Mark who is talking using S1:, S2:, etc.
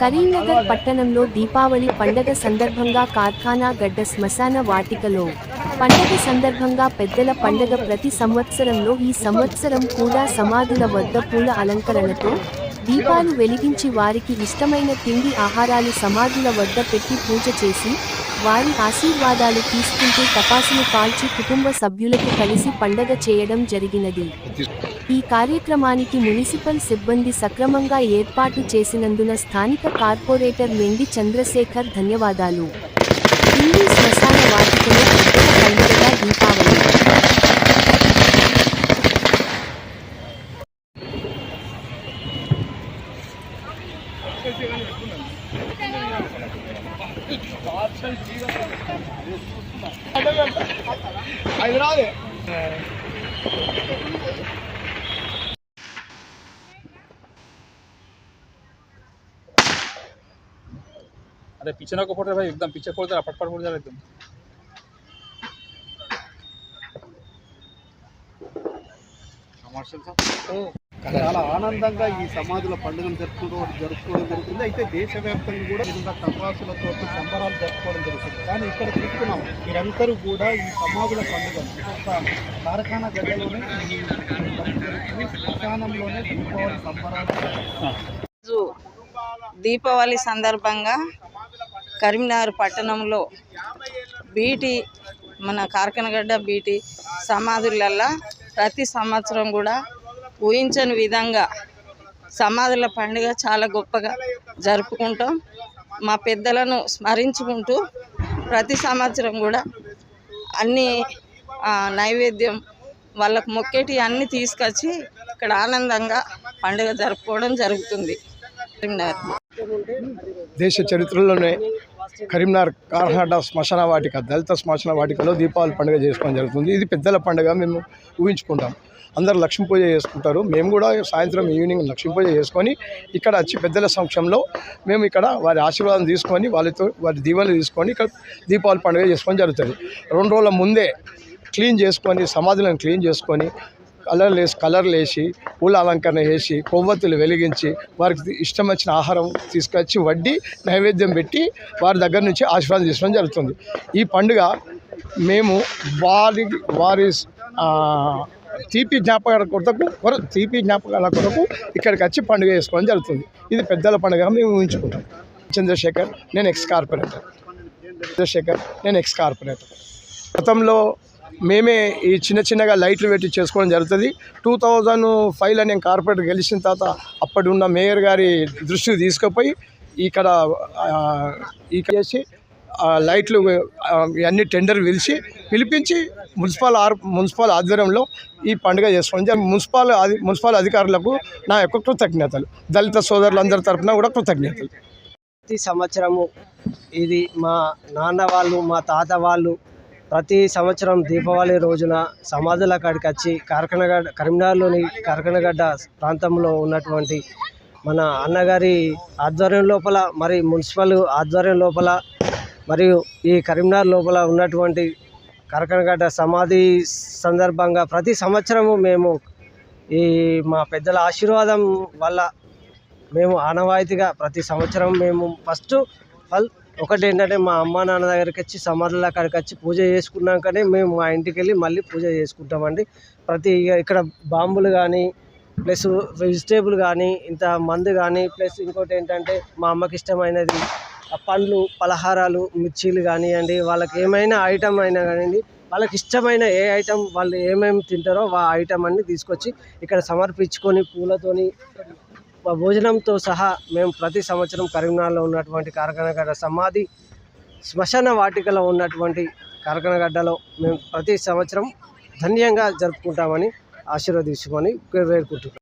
S1: కరీంనగర్ పట్టణంలో దీపావళి పండగ సందర్భంగా కార్ఖానా గడ్డ శ్మశాన వాటికలో. పండగ సందర్భంగా పెద్దల పండగ ప్రతి సంవత్సరంలో ఈ సంవత్సరం కూడా సమాధుల వద్ద పూల అలంకరణతో దీపాలు వెలిగించి వారికి ఇష్టమైన తిండి ఆహారాలు సమాధుల వద్ద పెట్టి పూజ చేసి వారి ఆశీర్వాదాలు తీసుకుంటూ తపాసును కాల్చి కుటుంబ సభ్యులకు కలిసి పండగ చేయడం జరిగినది. ఈ కార్యక్రమానికి మున్సిపల్ సిబ్బంది సక్రమంగా ఏర్పాటు చేసినందున స్థానిక కార్పొరేటర్ వెండి చంద్రశేఖర్ ధన్యవాదాలు. హిందూ శ్మశాన వాటికలో పండుగగా దీపావళి.
S2: अरे पीछे ना को फोड़ रहे भाई एकदम पीछे फोड़ दे पट पट फोड़ दे एकदम
S3: చాలా ఆనందంగా ఈ సమాధుల పండుగను జరుపుకోవడం జరుపుకోవడం జరుగుతుంది అయితే దేశవ్యాప్తంగా కూడా వివిధ టపాసులతో సంబరాలు జరుపుకోవడం జరుగుతుంది కానీ ఇక్కడ చూస్తున్నాం మీరందరూ కూడా ఈ సమాధుల పండుగ ఒక్కొక్క కార్ఖానా గడ్డలోనే ఈ జరుగుతుంది. శ్మశానంలోనే దీపావళి సంబరాలు
S4: రోజు దీపావళి సందర్భంగా కరీంనగర్ పట్టణంలో బీటీ మన కార్కనగడ్డ బీటీ సమాధులల్లో ప్రతి సంవత్సరం కూడా ఊహించని విధంగా సమాధుల పండుగ చాలా గొప్పగా జరుపుకుంటాం. మా పెద్దలను స్మరించుకుంటూ ప్రతి సంవత్సరం కూడా అన్ని నైవేద్యం వాళ్ళకు మొక్కేటి అన్ని తీసుకొచ్చి ఇక్కడ ఆనందంగా పండుగ జరుపుకోవడం జరుగుతుంది. కరీంనగర్
S5: దేశ చరిత్రలోనే కరీంనగర్ కార్హాడ శ్మశాన వాటిక దళిత శ్మశాన వాటికలో దీపావళి పండుగ చేసుకోవడం జరుగుతుంది. ఇది పెద్దల పండుగ మేము ఊహించుకుంటాం. అందరు లక్ష్మీ పూజ చేసుకుంటారు. మేము కూడా సాయంత్రం ఈవినింగ్ లక్ష్మీ పూజ చేసుకొని ఇక్కడ వచ్చి పెద్దల సమక్షంలో మేము ఇక్కడ వారి ఆశీర్వాదం తీసుకొని వాళ్ళతో వారి దీవెనలు తీసుకొని ఇక్కడ దీపావళి పండుగ చేసుకోవడం జరుగుతుంది. రెండు రోజుల ముందే క్లీన్ చేసుకొని సమాధులను క్లీన్ చేసుకొని కలర్లు వేసి కలర్లు వేసి పూల అలంకరణ వేసి కొవ్వొత్తులు వెలిగించి వారికి ఇష్టం వచ్చిన ఆహారం తీసుకొచ్చి వడ్డీ నైవేద్యం పెట్టి వారి దగ్గర నుంచి ఆశీర్వాదం తీసుకోవడం జరుగుతుంది. ఈ పండుగ మేము వారి వారి తీపి జ్ఞాపకాల కొరకు తీపి జ్ఞాపకాల కొరకు ఇక్కడికి వచ్చి పండుగ చేసుకోవడం జరుగుతుంది. ఇది పెద్దల పండుగ మేము ఊహించుకుంటాం. చంద్రశేఖర్ నేను ఎక్స్ కార్పొరేటర్. చంద్రశేఖర్ నేను ఎక్స్ కార్పొరేటర్. గతంలో మేమే ఈ చిన్న చిన్నగా లైట్లు పెట్టి చేసుకోవడం జరుగుతుంది. టూ థౌజండ్ ఫైవ్లో నేను కార్పొరేట్ గెలిచిన తర్వాత అప్పటి ఉన్న మేయర్ గారి దృష్టికి తీసుకుపోయి ఇక్కడ ఆ, చేసి లైట్లు ఇవన్నీ టెండర్ పిలిచి పిలిపించి మున్సిపల్ ఆర్ మున్సిపల్ ఆధ్వర్యంలో ఈ పండుగ చేసుకోవడం మున్సిపల్ మున్సిపల్ అధికారులకు నా యొక్క కృతజ్ఞతలు. దళిత సోదరులందరి తరఫున కూడా కృతజ్ఞతలు.
S6: ప్రతి సంవత్సరము ఇది మా నాన్న వాళ్ళు మా తాత వాళ్ళు ప్రతి సంవత్సరం దీపావళి రోజున సమాధుల కాడికి వచ్చి కార్కనగడ్డ కరీంనగర్లోని కార్కనగడ్డ ప్రాంతంలో ఉన్నటువంటి మన అన్నగారి ఆధ్వర్యం లోపల మరి మున్సిపల్ ఆధ్వర్యం లోపల మరియు ఈ కరీంనగర్ లోపల ఉన్నటువంటి కరకనగడ్డ సమాధి సందర్భంగా ప్రతి సంవత్సరము మేము ఈ మా పెద్దల ఆశీర్వాదం వల్ల మేము ఆనవాయితీగా ప్రతి సంవత్సరం మేము ఫస్ట్ ఫల్ ఒకటి ఏంటంటే మా అమ్మ నాన్న దగ్గరికి వచ్చి సమాధుల అక్కడికి వచ్చి పూజ చేసుకున్నాకనే మేము మా ఇంటికి వెళ్ళి మళ్ళీ పూజ చేసుకుంటామండి. ప్రతి ఇక ఇక్కడ బాంబులు కానీ ప్లస్ వెజిటేబుల్ కానీ ఇంత మందు కానీ ప్లస్ ఇంకోటి ఏంటంటే మా అమ్మకి ఇష్టమైనది పండ్లు పలహారాలు మిర్చీలు కానివ్వండి వాళ్ళకి ఏమైనా ఐటమ్ అయినా కానివ్వండి వాళ్ళకి ఇష్టమైన ఏ ఐటమ్ వాళ్ళు ఏమేమి తింటారో ఆ ఐటమ్ అన్ని తీసుకొచ్చి ఇక్కడ సమర్పించుకొని పూలతోని భోజనంతో సహా మేము ప్రతి సంవత్సరం కరీంనగర్లో ఉన్నటువంటి కారకనగడ్డ సమాధి శ్మశాన వాటికలో ఉన్నటువంటి కారకనగడ్డలో మేము ప్రతి సంవత్సరం ధన్యంగా జరుపుకుంటామని ఆశీర్వదించుకొని వేడుకుంటున్నాం.